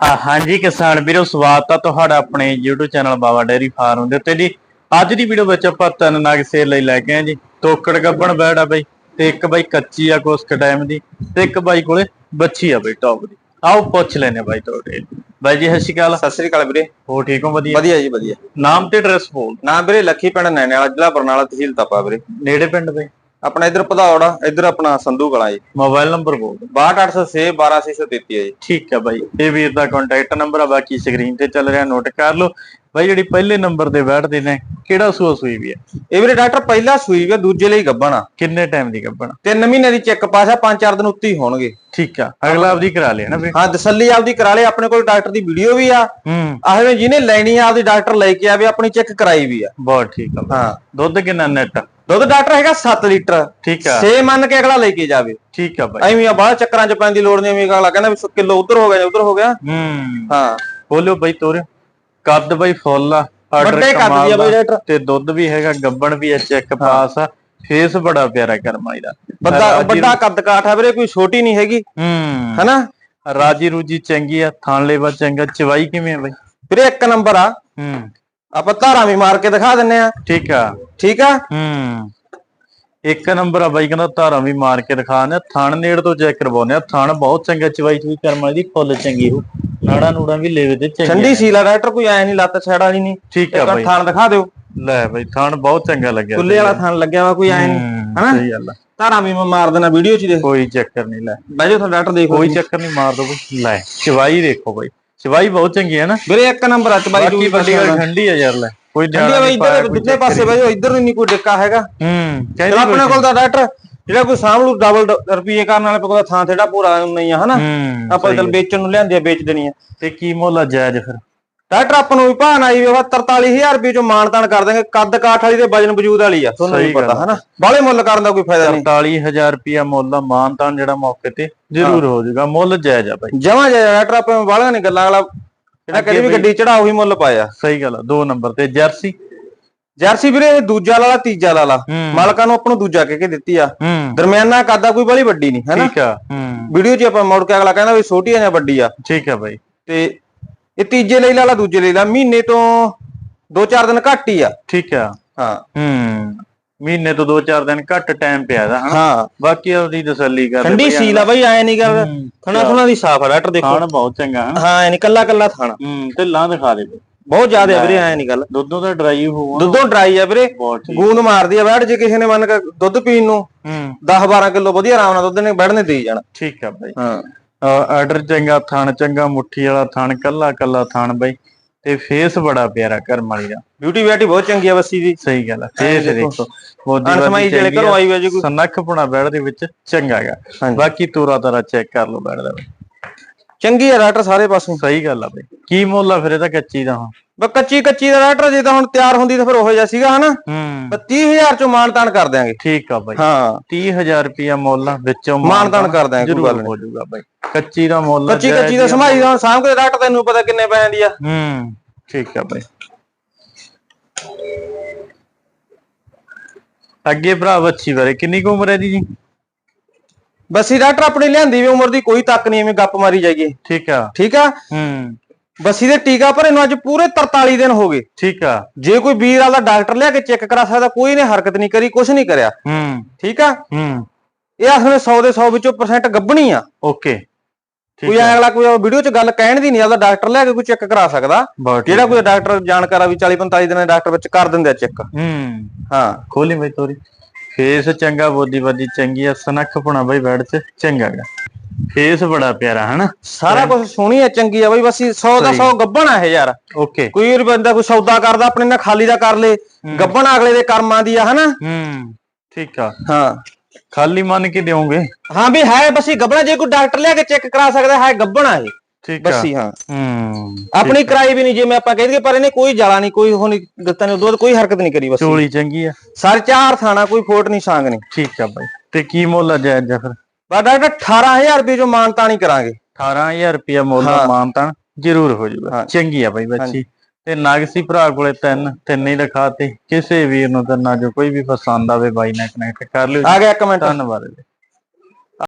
ਹਾਂਜੀ ਕਿਸਾਨ ਵੀਰੋ ਸਵਾਗਤ ਆ ਤੁਹਾਡਾ ਆਪਣੇ YouTube channel Baba dairy farm ਦੇ ਉੱਤੇ ਜੀ। ਅੱਜ ਦੀ ਵੀਡੀਓ ਵਿੱਚ ਆਪਾਂ ਤਿੰਨ ਨਗ ਸੇਲ ਲਈ ਲੈ ਕੇ ਆਏ ਜੀ। ਤੋਕੜ ਗੱਬਣ ਬੈੜ ਆ ਬਈ ਤੇ ਇੱਕ ਬਾਈ ਕੱਚੀ ਆ ਕੁਸਕ ਟਾਈਮ ਦੀ ਤੇ ਇੱਕ ਬਾਈ ਕੋਲੇ ਬੱਚੀ ਆ ਬਈ ਟੌਪ ਦੀ। ਆਓ ਪੁੱਛ ਲੈਨੇ ਬਾਈ ਤੁਹਾਡੇ। ਬਾਈ ਜੀ ਸਤਿ ਸ਼੍ਰੀ ਅਕਾਲ। ਸਤਿ ਸ੍ਰੀ ਅਕਾਲ ਵੀਰੇ। ਹੋ ਠੀਕ ਹੋ? ਵਧੀਆ। ਵਧੀਆ ਜੀ ਵਧੀਆ। ਨਾਮ ਤੇ ਐਡਰੈਸ ਬੋਲ ਨਾਮ ਵੀਰੇ ਲੱਖੀ ਪਿੰਡ ਨੈਣੇ ਵਾਲਾ ਜ਼ਿਲ੍ਹਾ ਬਰਨਾਲਾ ਤਹਿਸੀਲ ਤਪਾ ਵੀਰੇ। ਨੇੜੇ ਪਿੰਡ ਬਈ। ਆਪਣਾ ਇਧਰ ਆ ਇਧਰ ਆਪਣਾ ਸੰਧੂ ਕਲਾ ਜੀ। ਮੋਬਾਈਲ ਨੰਬਰ ਬੋਲ 62806 12633 ਹੈ ਜੀ। ਠੀਕ ਹੈ ਬਾਈ। ਇਹ ਵੀਰ ਦਾ ਕੰਟੈਕਟ ਨੰਬਰ ਆ ਬਾਕੀ ਸਕਰੀਨ ਤੇ ਚੱਲ ਰਿਹਾ ਨੋਟ ਕਰ ਲਓ। ਬਾਈ ਜਿਹੜੀ ਪਹਿਲੇ ਨੰਬਰ ਤੇ ਬੈਠਦੇ ਨੇ ਕਿਹੜਾ ਸੂਆ ਸੂਈ ਵੀ ਹੈ? ਇਹ ਵੀਰੇ ਡਾਕਟਰ ਪਹਿਲਾ ਸੂਈ ਵੇ ਦੂਜੇ ਲਈ ਗੱਬਣ ਕਿੰਨੇ ਟਾਈਮ ਦੀ ਗੱਬਣ ਤਿੰਨ ਮਹੀਨੇ ਦੀ ਚੈੱਕ ਪਾਸ ਆ ਪੰਜ ਚਾਰ ਦਿਨ ਉੱਤੇ ਹੀ ਹੋਣਗੇ। ਠੀਕ ਆ। ਅਗਲਾ ਆਪਦੀ ਕਰਾ ਲਿਆ ਨਾ ਬਈ ਹਾਂ ਤਸੱਲੀ ਆਪਦੀ ਕਰਾ ਲਈ ਆਪਣੇ ਕੋਲ ਡਾਕਟਰ ਦੀ ਵੀਡੀਓ ਵੀ ਆ। ਹੂੰ। ਆਹਵੇਂ ਜਿਹਨੇ ਲੈਣੀ ਆ ਆਪਦੀ ਡਾਕਟਰ ਲੈ ਕੇ ਆਵੇ ਆਪਣੀ ਚੈੱਕ ਕਰਾਈ ਵੀ ਆ। ਬਹੁਤ ਠੀਕ ਆ। ਹਾਂ। ਦੁੱਧ ਕਿੰਨਾ ਨੈਟ ਦੁੱਧ ਡਾਕਟਰ ਹੈਗਾ 7 ਲੀਟਰ। ਠੀਕ ਆ। ਸੇ ਮੰਨ ਕੇ ਅਗਲਾ ਲੈ ਕੇ ਜਾਵੇ। ਠੀਕ ਆ ਬਾਈ। ਐਵੇਂ ਆ ਬਾਹਰ ਚੱਕਰਾਂ 'ਚ ਪੈਣ ਦੀ ਲੋੜ ਨਹੀਂ ਐਵੇਂ ਅਗਲਾ ਕਹਿੰਦਾ ਵੀ ਕਿਲੋ ਉਧਰ ਹੋ ਗਿਆ ਉਧਰ ਹੋ ਗਿਆ। ਹੂੰ। ਹਾਂ। ਬੋਲਿਓ ਬਾਈ ਤੋਰ। ਕੱਦ ਬਾਈ ਫੁੱਲ ਆ ਆਰਡਰ ਵੱਡੇ ਕੱਦ ਦੀ ਆ ਦਾ, ਬਾਈ ਡਾਕਟਰ। ਤੇ ਦੁੱਧ ਵੀ ਹੈਗਾ ਗੱਬਣ ਵੀ ਆ ਚੈੱਕ ਪਾਸ ਆ। ਫੇਸ ਬੜਾ ਪਿਆਰਾ ਕਰਮਾਈ ਦਾ। ਵੱਡਾ ਵੱਡਾ ਕੱਦ ਕਾਠ ਆ ਵੀਰੇ ਕੋਈ ਛੋਟੀ ਨਹੀਂ ਹੈਗੀ। ਹੂੰ। ਹੈਨਾ? ਰਾਜੀ ਰੂਜੀ ਚੰਗੀ ਆ ਥਾਣ ਲੇਵਾ ਚੰਗਾ ਚਵਾਈ ਕਿਵੇਂ ਆ ਬਾਈ? ਵੀਰੇ ਇੱਕ ਨੰਬਰ ਆ। ਹੂੰ। ਆਪਾਂ ਧਾਰਾਂ ਵੀ ਮਾਰ ਕੇ ਦਿਖਾ ਦਿੰਨੇ ਆ। ਠੀਕ ਆ। ਠੀਕ ਆ? ਹੂੰ। ਇੱਕ ਨੰਬਰ ਆ ਬਾਈ ਕਹਿੰਦਾ ਧਾਰਾਂ ਵੀ ਮਾਰ ਕੇ ਦਿਖਾਣੇ ਥਣ ਨੇੜ ਤੋਂ ਚੈੱਕ ਕਰਵਾਉਣੇ ਆ। ਥਣ ਬਹੁਤ ਚੰਗਾ ਚਵਾਈ ਚੁਈ ਕਰਮਾਂ ਦੀ ਫੁੱਲ ਚੰਗੀ ਹੋ। ਨਾੜਾ ਨੂੜਾ ਵੀ ਲੇਵੇ ਤੇ ਚੰਗੀ ਠੰਡੀ ਸੀਲਾ ਡਾਕਟਰ ਕੋਈ ਐ ਨਹੀਂ ਲੱਤ ਛੜ ਵਾਲੀ ਨਹੀਂ। ਠੀਕ ਆ ਬਾਈ। ਥਾਣ ਦਿਖਾ ਦਿਓ। ਲੈ ਬਾਈ ਥਣ ਬਹੁਤ ਚੰਗਾ ਲੱਗਿਆ ਕੁੱਲੇ ਵਾਲਾ ਥਾਣ ਲੱਗਿਆ ਵਾ ਕੋਈ ਐ ਨਹੀਂ। ਹਨਾ? ਸਹੀ ਗੱਲ ਆ। ਧਾਰਾਂ ਵੀ ਮੈਂ ਮਾਰ ਦੇਣਾ ਵੀਡੀਓ 'ਚ ਦੇਖ। ਕੋਈ ਚੱਕਰ ਨਹੀਂ ਲੈ। ਜਾਓ ਤੁਹਾਡਾ ਡਾਕਟਰ ਦੇਖੋ ਕੋਈ ਚੱਕਰ ਨਹੀਂ ਮਾਰ ਦੋ ਬਈ ਲੈ ਚਵਾਈ ਦੇਖੋ ਬਾਈ। ਚਵਾਈ ਬਹੁਤ ਚੰਗੀ ਹੈ ਨਾ। ਵੀਰੇ ਇੱਕ ਨੰਬਰ ਆ ਚਬਾਈ ਬਾਕੀ ਵੱਡੀ ਗੱਲ ਠੰਡੀ ਆ ਯਾਰ ਲੈ ਕੋਈ ਠੰਡੀ ਬਈ ਇੱਧਰ ਦੂਜੇ ਪਾਸੇ ਬਹਿ ਜਾਓ ਇੱਧਰ ਨਹੀਂ ਕੋਈ ਡਿੱਕਾ ਹੈਗਾ। ਹੂੰ ਚਲ ਆਪਣੇ ਕੋਲ ਤਾਂ ਡਾਕਟਰ ਜਿਹੜਾ ਕੋਈ ਸਾਂਭਲੂ ਡਬਲ ਰੁਪਏ ਕਰਨ ਵਾਲੇ ਕੋਲ ਥਾਂ ਥੇੜਾ ਪੂਰਾ ਨਹੀਂ ਆ ਹਨਾ। ਹੂੰ ਆਪਾਂ ਚਲ ਵੇਚਣ ਨੂੰ ਲਿਆਂਦੇ ਆ ਵੇਚ ਦੇਣੀ ਆ। ਤੇ ਕੀ ਮੁੱਲ ਆ ਜਾਇਜ਼ ਫਿਰ? ਡਾਕਟਰ ਆਪਾਂ ਨੂੰ ਵੀ ਭਾਣ ਆਈ ਵੇ 43000 ਰੁਪਏ ਚੋਂ ਮਾਨਤਾਨ ਕਰ ਦਾਂਗੇ ਕੱਦ ਕਾਠ ਵਾਲੀ ਤੇ ਵਜਨ ਵਜੂਦ ਵਾਲੀ ਆ ਤੁਹਾਨੂੰ ਨਹੀਂ ਪਤਾ ਹਨਾ? ਬਾਹਲੇ ਮੁੱਲ ਕਰਨ ਦਾ ਕੋਈ ਫਾਇਦਾ ਨਹੀਂ। 43000 ਰੁਪਿਆ ਮੁੱਲ ਮਾਨਤਾਨ ਜਿਹੜਾ ਮੌਕੇ ਤੇ ਜ਼ਰੂਰ ਹੋ। ਜਾਊਗਾ ਮੁੱਲ ਜਾਇਜ਼ ਆ ਬਾਈ। ਜਮਾ ਜਾ ਡਾਕਟਰ ਆਪਾਂ ਬਾਹਲੀਆਂ ਨਹੀਂ ਗੱਲਾਂ ਵਾਲਾ ਜਿਹੜਾ ਕਦੇ ਵੀ ਗੱਡੀ ਚੜਾ ਉਹੀ ਮੁੱਲ ਪਾਇਆ। ਸਹੀ ਗੱਲ ਆ ਦੋ ਨੰਬਰ ਤੇ ਜਰਸੀ। ਜਰਸੀ ਵੀਰੇ ਇਹ ਦੂਜਾ ਲਾਲਾ ਤੀਜਾ ਲਾਲਾ। ਹੂੰ। ਮਾਲਕਾਂ ਨੂੰ ਆਪਾਂ ਨੂੰ ਦੂਜਾ ਕਹਿ ਕੇ ਦਿੱਤੀ ਆ। ਹੂੰ। ਦਰਮਿਆਨਾ ਕੱਦਾ ਕੋਈ ਬੜੀ ਵੱਡੀ ਨਹੀਂ ਹੈਨਾ? ਠੀਕ ਆ ਹੂੰ। ਵੀਡੀਓ 'ਚ ਆਪਾਂ ਮੁੜ ਕੇ ਅਗਲਾ ਕਹਿੰਦਾ ਵੀ ਛੋਟੀ ਆ ਜਾਂ ਵੱਡੀ ਆ। ਠੀਕ ਆ ਬਾਈ। ਤੇ ਇਹ ਤੀਜੇ ਲਈ ਲਾਲਾ ਦੂਜੇ ਲਈ ਲਾ ਮਹੀਨੇ ਤੋਂ 2-4 ਦਿਨ ਘੱਟ ਹੀ ਆ। ਠੀਕ ਆ। ਹਾਂ। ਹੂੰ ਮਹੀਨੇ ਤੋਂ 2-4 ਦਿਨ ਘੱਟ ਟਾਈਮ ਪਿਆ ਦਾ ਹਨਾ? ਹਾਂ। ਬਾਕੀ ਉਹਦੀ ਤਸੱਲੀ ਕਰ ਠੰਡੀ ਸੀਲ ਆ ਬਈ ਐ ਨਹੀਂ ਕਰ ਥਣਾ ਥਣਾ ਦੀ ਸਾਫ਼ ਆ ਡਾਕਟਰ ਦੇਖੋ। ਖਾਣ ਬਹੁਤ ਚੰਗਾ ਹਾਂ ਐ ਨਹੀਂ ਕੱਲਾ ਕੱਲਾ ਥਾਣਾ ਹੂੰ ਤੇ ਦਿਖਾ ਦੇ ਬਹੁਤ ਜ਼ਿਆਦਾ ਵੀਰੇ ਐ ਨਹੀਂ ਗੱਲ। ਦੁੱਧੋਂ ਤਾਂ ਡਰਾਈ ਹੋਊਗਾ। ਦੁੱਧੋਂ ਡਰਾਈ ਆ ਵੀਰੇ। ਗੂੰਦ ਮਾਰਦੀ ਆ ਬੈਠ ਜੇ ਕਿਸੇ ਨੇ ਮੰਨ ਕੇ ਦੁੱਧ ਪੀਣ ਨੂੰ ਹੂੰ। 10-12 ਕਿਲੋ ਵਧੀਆ ਆਰਾਮ ਨਾਲ ਦੁੱਧ ਨੇ ਬੈਠ ਨੇ ਦੇ ਜਾਣਾ। ਠੀਕ ਆ ਬਾਈ। ਹਾਂ। ਆਰਡਰ ਚੰਗਾ ਥਣ ਚੰਗਾ ਮੁੱਠੀ ਵਾਲਾ ਥਣ ਕੱਲਾ ਕੱਲਾ ਥਣ ਬਾਈ ਤੇ ਫੇਸ ਬੜਾ ਪਿਆਰਾ ਕਰਮ ਵਾਲੀ ਦਾ ਬਿਊਟੀ ਬਿਊਟੀ ਬਹੁਤ ਚੰਗੀ ਆ ਬੱਸੀ ਦੀ ਸਹੀ ਗੱਲ ਆ ਫੇਸ ਦੇਖੋ। ਬੋਦੀ ਅਣਸਮਾਈ ਜਿਹੜੇ ਘਰੋਂ ਆਈ ਹੋਈ ਜੀ ਕੋਈ ਸਨੱਖ ਪੁਣਾ ਬੈੜ ਦੇ ਵਿੱਚ ਚੰਗਾ ਹਾਂਜੀ। ਬਾਕੀ ਤੂਰਾ ਤਾਰਾ ਚੈੱਕ ਕਰ ਲਓ ਬੈੜ ਦਾ। ਚੰਗੀ ਆ ਡਾਕਟਰ ਸਾਰੇ ਪਾਸੋਂ। ਸਹੀ ਗੱਲ ਆ ਬਈ। ਕੀ ਮੁੱਲ ਆ ਫਿਰ ਇਹਦਾ ਕੱਚੀ ਦਾ ਹੁਣ। ਬਸ ਕੱਚੀ ਕੱਚੀ ਦਾ ਡਾਕਟਰ ਜੇ ਤਾਂ ਹੁਣ ਤਿਆਰ ਹੁੰਦੀ ਤਾਂ ਫਿਰ ਉਹੋ ਜਿਹਾ ਸੀਗਾ ਹਨਾ? ਹੂੰ। ਬਸ 30000 ਚੋਂ ਮਾਨਤਾਨ ਕਰ ਦਿਆਂਗੇ। ਠੀਕ ਆ ਬਾਈ। ਹਾਂ। 30000 ਰੁਪਿਆ ਮੁੱਲ ਆ ਵਿੱਚੋਂ ਮਾਨਤਾਨ ਕਰ ਦਿਆਂਗੇ, ਕੋਈ ਜ਼ਰੂਰ ਨਹੀਂ। ਹੋ ਜਾਊਗਾ ਬਾਈ। ਕੱਚੀ ਦਾ ਮੁੱਲ ਕੱਚੀ ਕੱਚੀ ਦਾ ਸਮਾਈ ਦਾ ਸਾਂਭ ਕੇ ਡਾਕਟਰ ਤੈਨੂੰ ਪਤਾ ਕਿੰਨੇ ਪੈਣ ਦੀ ਆ। ਹੂੰ ਠੀਕ ਆ ਬਾਈ। ਅੱਗੇ ਭਰਾ ਬੱਚੀ ਬਾਰੇ ਕਿੰਨੀ ਕੁ ਉਮਰ ਹੈ ਦੀ ਜੀ? ਬੱਸੀ ਡਾਕਟਰ ਆਪਣੀ ਲਿਆਂਦੀ ਵੀ ਉਮਰ ਦੀ ਕੋਈ ਤੱਕ ਨਹੀਂ ਐਵੇਂ ਗੱਪ ਮਾਰੀ ਜਾਈਏ। ਠੀਕ ਆ। ਠੀਕ ਆ? ਹੂੰ। ਬੱਸੀ ਦੇ ਟੀਕਾ ਭਰੇ ਨੂੰ ਅੱਜ ਪੂਰੇ 43 ਦਿਨ ਹੋ ਗਏ। ਠੀਕ ਆ। ਜੇ ਕੋਈ ਵੀਰ ਵਾਲਾ ਡਾਕਟਰ ਲਿਆ ਕੇ ਚੈੱਕ ਕਰਾ ਸਕਦਾ ਕੋਈ ਨੇ ਹਰਕਤ ਨਹੀਂ ਕਰੀ ਕੁਝ ਨਹੀਂ ਕਰਿਆ। ਹੂੰ। ਠੀਕ ਆ? ਹੂੰ। ਇਹ ਆਖਣੇ 100 ਦੇ 100 ਵਿੱਚੋਂ ਪਰਸੈਂਟ ਗੱਬਣੀ ਆ। ਓਕੇ। ਕੋਈ ਅਗਲਾ ਕੋਈ ਵੀਡੀਓ 'ਚ ਗੱਲ ਕਹਿਣ ਦੀ ਨਹੀਂ ਆਦਾ ਡਾਕਟਰ ਲਿਆ ਕੇ ਕੋਈ ਚੈੱਕ ਕਰਾ ਸਕਦਾ। ਜਿਹੜਾ ਕੋਈ ਡਾਕਟਰ ਜਾਣਕਾਰ ਆ ਵੀ 40 45 ਦਿਨਾਂ ਦੇ ਡਾਕਟਰ ਵਿੱਚ ਕਰ ਦਿੰਦੇ ਆ ਚੈੱਕ। ਹੂੰ। ਹਾਂ। ਖੋਲੀ ਬਈ ਤੋਰੀ। ਫੇਸ ਚੰਗਾ ਬੋਦੀ ਬਾਦੀ ਚੰਗੀ ਆ ਸਨੱਖ ਪੁਣਾ ਬਈ ਬੈੜ ਚ ਚੰਗਾ ਗਾ। ਫੇਸ ਬੜਾ ਪਿਆਰਾ ਹਨਾ? ਸਾਰਾ ਕੁਝ ਸੋਹਣੀ ਆ ਚੰਗੀ ਆ ਬਈ ਬਸ 100 ਦਾ 100 ਗੱਬਣ ਆ ਇਹ ਯਾਰ। ਓਕੇ। ਕੋਈ ਵੀ ਬੰਦਾ ਕੋਈ ਸੌਦਾ ਕਰਦਾ ਆਪਣੇ ਨਾਲ ਖਾਲੀ ਦਾ ਕਰ ਲੇ ਗੱਬਣ ਅਗਲੇ ਦੇ ਕਰਮਾਂ ਦੀ ਆ ਹਨਾ? ਹੂੰ ਠੀਕ ਆ। ਹਾਂ। ਖਾਲੀ ਮੰਨ ਕੇ ਦਿਓਗੇ? ਹਾਂ ਵੀ ਹੈ ਬਸ ਇਹ ਗੱਬਣਾ ਜੇ ਕੋਈ ਡਾਕਟਰ ਲਿਆ ਕੇ ਚੈੱਕ ਕਰਾ ਸਕਦਾ ਹੈ ਗੱਬਣਾ ਇਹ। ਠੀਕ ਆ। ਬਸੀ ਹਾਂ। ਹੂੰ। ਆਪਣੀ ਕਰਾਈ ਵੀ ਨਹੀਂ ਜਿਵੇਂ ਆਪਾਂ ਕਹਿੰਦੇ ਪਰ ਇਹਨੇ ਕੋਈ ਜਾਲਾ ਨਹੀਂ ਕੋਈ ਉਹ ਨਹੀਂ ਦਿੱਤਾ ਨਹੀਂ ਉਦੋਂ ਕੋਈ ਹਰਕਤ ਨਹੀਂ ਕਰੀ ਬਸ। ਚੋਲੀ ਚੰਗੀ ਆ। ਸਰ ਚਾਰ ਥਾਣਾ ਕੋਈ ਫੋਟ ਨਹੀਂ ਸਾਂਗ ਨਹੀਂ। ਠੀਕ ਆ ਬਾਈ। ਤੇ ਕੀ ਮੁੱਲ ਆ ਜਾਇਜ਼ ਜਾ ਫਿਰ? ਬਸ ਡਾਕਟਰ 18000 ਰੁਪਏ ਜੋ ਮਾਨਤਾ ਨਹੀਂ ਕਰਾਂਗੇ। 18000 ਰੁਪਿਆ ਮੁੱਲ ਆ ਹਾਂ। ਮਾਨਤਾਨ ਜ਼ਰੂਰ ਹੋ ਜਾਊਗਾ। ਹਾਂ। ਚੰਗੀ ਆ ਬਾਈ ਬੱਚੀ। ਤੇ ਨਾਗਸੀ ਭਰਾ ਕੋਲੇ ਤਿੰਨ ਤਿੰਨ ਹੀ ਲਿਖਾਤੇ ਕਿਸੇ ਵੀਰ ਨੂੰ ਤਾਂ ਨਾ ਜੋ ਕੋਈ ਵੀ ਪਸੰਦ ਆਵੇ ਬਾਈ ਨਾਲ ਕਨੈਕਟ ਕਰ ਲਿਓ। ਆ ਗਿਆ ਮਿੰਟ। ਧੰਨਵਾਦ ਜੀ।